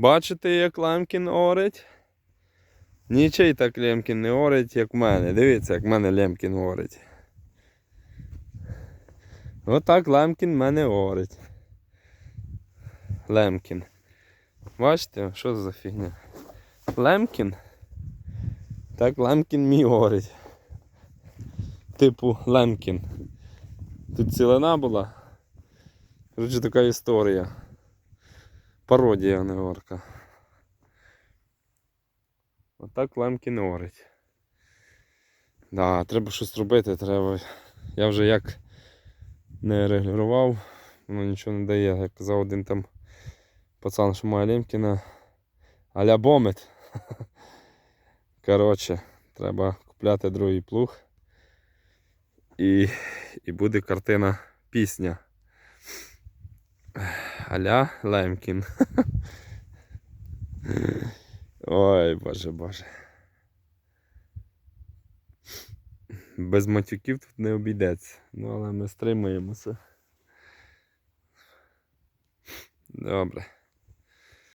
Бачите, як Лемкін орить? Нічий так Лемкін не орить, як в мене. Дивіться, як в мене Лемкін орить. Отак Лемкін мене орить. Лемкін. Бачите, що за фігня? Лемкін. Так Лемкін мій орить. Типу Лемкін. Тут цілина була. Коротше, така історія. Пародія, не орка. Отак Лемкін орить. Да, треба щось робити, треба. Я вже як не регулював, воно нічого не дає. Як казав один там пацан, що має Лемкіна. Аля бомит. Коротше, треба купляти другий плуг. І, і буде картина пісня. Аля Лемкін. Ой, боже боже. Без матюків тут не обійдеться. Ну, але ми стримуємося. Добре.